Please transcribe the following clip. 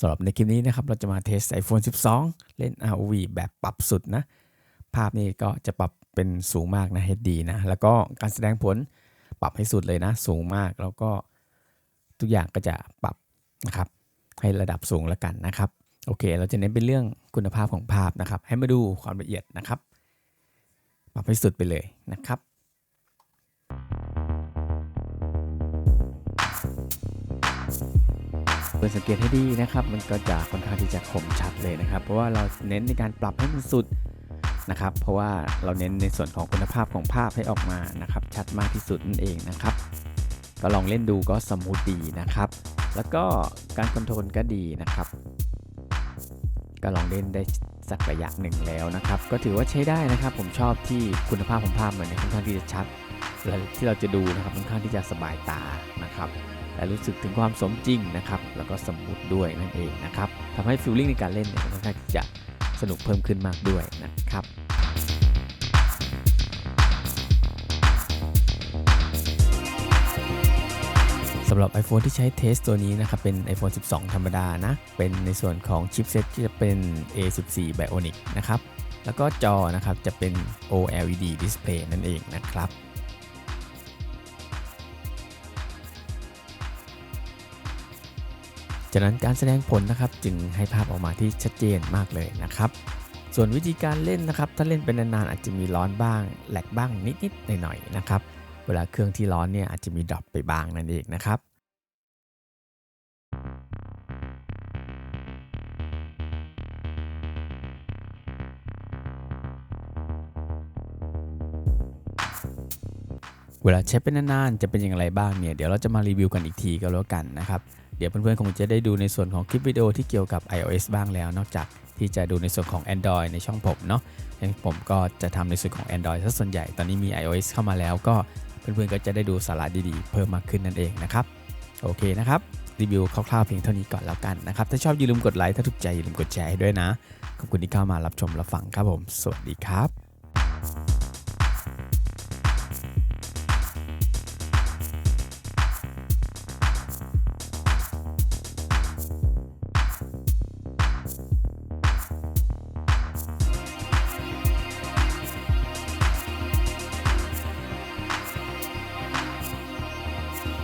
สำหรับในคลิปนี้นะครับเราจะมาเทส iPhone 12 เล่น ROV แบบปรับสุดนะ ภาพนี่ก็จะปรับเป็นสูงมากนะ HD นะ แล้วก็การแสดงผลปรับให้สุดเลยนะ สูงมากแล้วก็ทุกอย่างก็จะปรับนะครับ ให้ระดับสูงแล้วกันนะครับ โอเค เราจะเน้นเป็นเรื่องคุณภาพของภาพนะครับ ให้มาดูความละเอียดนะครับ ปรับให้สุดไปเลยนะครับ เพื่อสังเกตให้ดีนะครับ มันก็จะค่อนข้างที่จะคมชัดเลยนะครับ เพราะว่าเราเน้นในการปรับให้มันสุดนะครับ เพราะว่าเราเน้นในส่วนของคุณภาพของภาพให้ออกมานะครับ ชัดมากที่สุดนั่นเองนะครับ ก็ลองเล่นดูก็สมูทดีนะครับ แล้วก็การคอนโทรลก็ดีนะครับ ก็ลองเล่นได้สักระยะหนึ่งแล้วนะครับ ก็ถือว่าใช้ได้นะครับ ผมชอบที่คุณภาพของภาพมันเนี่ยค่อนข้างที่จะชัดและที่เราจะดูนะครับค่อนข้างที่จะสบายตานะครับ และรู้สึกถึงความสมจริงนะครับแล้วก็สมูทด้วยนั่นเองนะครับทำให้ฟิลลิ่งในการเล่นเนี่ยค่อนข้างจะสนุกเพิ่มขึ้นมากด้วยนะครับสำหรับ iPhone ที่ใช้เทสตัวนี้นะครับ เป็น iPhone 12 ธรรมดานะ เป็นในส่วนของชิปเซ็ตที่จะเป็น A14 Bionic นะครับ แล้วก็จอนะครับจะเป็น OLED Display นั่นเองนะครับ จากนั้นการแสดงผลนะครับจึงให้ภาพออกมาที่ชัดเจนมากเลยนะครับ ส่วนวิธีการเล่นนะครับ ถ้าเล่นเป็นนานๆอาจจะมีร้อนบ้างแหลกบ้างนิดๆหน่อยๆนะครับ เวลาเครื่องที่ร้อนเนี่ยอาจจะมีดรอปไปบ้างนั่นเองนะครับเวลาใช้เป็นนานๆจะเป็นอย่างไรบ้างเนี่ยเดี๋ยวเราจะมารีวิวกันอีกทีก็แล้วกันนะครับ เดี๋ยวเพื่อนๆคงจะได้ดูในส่วนของคลิปวิดีโอที่เกี่ยวกับ iOS บ้างแล้ว นอกจากที่จะดูในส่วนของ Android ในช่องผมเนาะอย่างผมก็จะทำในส่วนของ Android ซะส่วนใหญ่ ตอนนี้มี iOS เข้ามาแล้วก็เพื่อนๆก็จะได้ดูสาระดีๆ เพิ่มมากขึ้นนั่นเองนะครับ โอเคนะครับรีวิวคร่าวๆเพียงเท่านี้ก่อนแล้วกันนะครับ ถ้าชอบอย่าลืมกดไลค์ ถ้าถูกใจอย่าลืมกดแชร์ให้ด้วยนะ ขอบคุณที่เข้ามารับชมรับฟังครับผม สวัสดีครับ